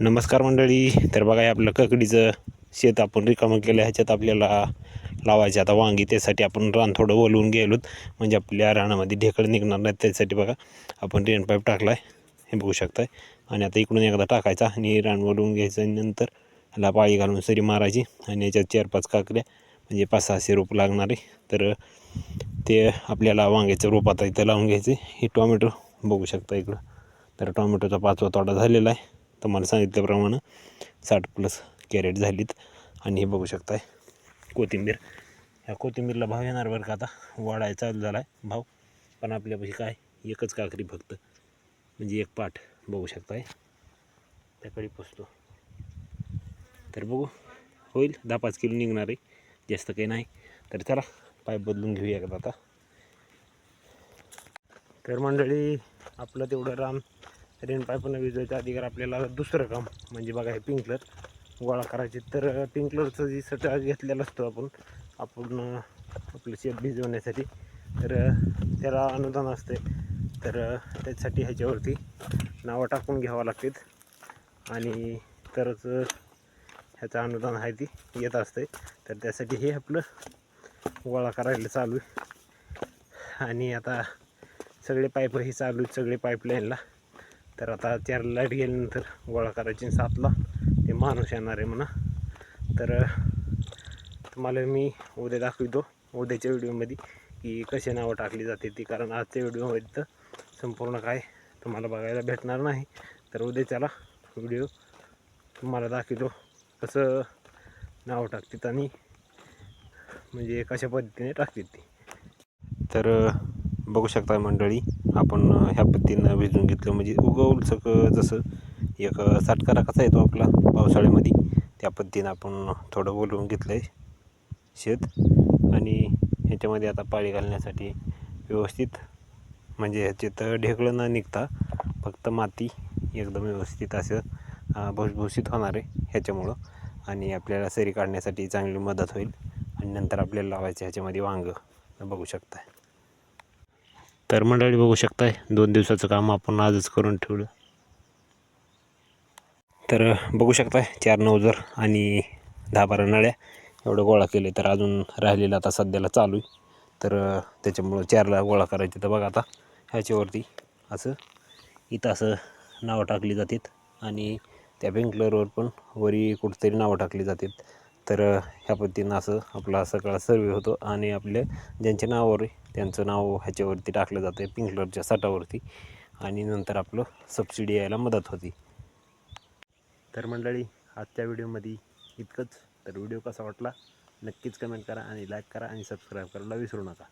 नमस्कार मंडळी. तर बघा हे आपलं ककडीचं शेत आपण रिकामं केलं ह्याच्यात आपल्याला लावायचे. आता वांगी त्यासाठी आपण रान थोडं ओलवून गेलोत. म्हणजे आपल्या रानामध्ये ढेकळ निघणार नाही त्यासाठी बघा आपण रेन पाईप टाकला आहे हे बघू शकताय. आणि आता इकडून एकदा टाकायचा आणि रान ओलवून घ्यायचं आणि नंतर ह्याला पाळी घालून सरी मारायची. आणि याच्यात चार पाच काकड्या म्हणजे पाच सहाशे रोप लागणार आहे. तर ते आपल्याला वांग्याचं रोप आता इथं लावून घ्यायचे. हे टोमॅटो बघू शकता इकडं. तर टोमॅटोचा पाचवा तोडा झालेला आहे. तुम्हाला सांगितल्याप्रमाणे साठ प्लस कॅरेट झालीत. आणि हे बघू शकताय कोथिंबीर. ह्या कोथिंबीरला भाव येणार बरं का आता? वाढायला चालू झाला आहे भाव. पण आपल्यापाशी काय? एकच काकरी फक्त. म्हणजे एक पाठ बघू शकताय. त्याकडे पोचतो तर बघू. होईल. दहा पाच किलो निघणार आहे. जास्त काही नाही. तर चला पाईप बदलून घेऊया एकदा आता. तर मंडळी आपलं तेवढं राम. रेन पाईपनं विजवायच्या अधिकार आपल्याला दुसरं काम. म्हणजे बघा हे पिंकलर गोळा करायचे. तर पिंकलरचं जी सटा घेतलेलं असतो आपण आपण आपलं शेत भिजवण्यासाठी तर त्याला अनुदान असते. तर त्याच्यासाठी ह्याच्यावरती नावं टाकून घ्यावं लागतात आणि तरच ह्याचा ह्याचं अनुदान आहे ती येत असते तर त्यासाठी हे आपलं गोळा करायला चालू आहे. आणि आता सगळे पाईप हे चालू आहेत सगळे पाईपलाईनला. तर आता चार लाइट गेल्यानंतर गोळा करायची सातला ते माणूस येणार आहे म्हणा. तर तुम्हाला मी उद्या दाखवितो उद्याच्या व्हिडिओमध्ये की कसे नावं टाकली जाते ती. कारण आजच्या व्हिडिओमध्ये तर संपूर्ण काय तुम्हाला बघायला भेटणार नाही. तर उद्याच्याला व्हिडिओ तुम्हाला दाखवतो कसं नावं टाकतात आणि म्हणजे कशा पद्धतीने टाकतात ती. तर बघू शकता मंडळी आपण ह्या पद्धतीनं भिजून घेतलं. म्हणजे उगवलं सगळं जसं एक साठकारा कसा येतो आपला पावसाळ्यामध्ये. त्या पद्धतीनं आपण थोडं बोलवून घेतलं आहे शेत. आणि ह्याच्यामध्ये आता पाळी घालण्यासाठी व्यवस्थित म्हणजे ह्याच्यात ढेकळं न निघता फक्त माती एकदम व्यवस्थित असं भुसभुशीत होणार आहे ह्याच्यामुळं. आणि आपल्याला सरी काढण्यासाठी चांगली मदत होईल. आणि नंतर आपल्याला लावायचं ह्याच्यामध्ये वांगं. बघू शकता तर मंडळी बघू शकताय दोन दिवसाचं काम आपण आजच करून ठेवलं. तर बघू शकताय चार नवजर आणि दहा बारा नळ्या एवढं गोळा केले तर अजून राहिलेलं आता सध्याला चालू आहे. तर त्याच्यामुळं चारला गोळा करायचे तर बघा आता ह्याच्यावरती असं इथं असं नावं टाकली जातात आणि त्या पेंकलरवर पण वरी कुठंतरी नावं टाकली जातात. तर ह्या पद्धतीनं असं आपला सगळा सर्वे होतो आणि आपल्या ज्यांच्या नावावर त्यांचं नाव ह्याच्यावरती टाकलं जातं आहे पिंकलरच्या साठावरती. आणि नंतर आपलं सबसिडी यायला मदत होती. तर मंडळी आजच्या व्हिडिओमध्ये इतकंच. तर व्हिडिओ कसा वाटला? नक्कीच कमेंट करा आणि लाईक करा आणि सबस्क्राईब करायला विसरू नका.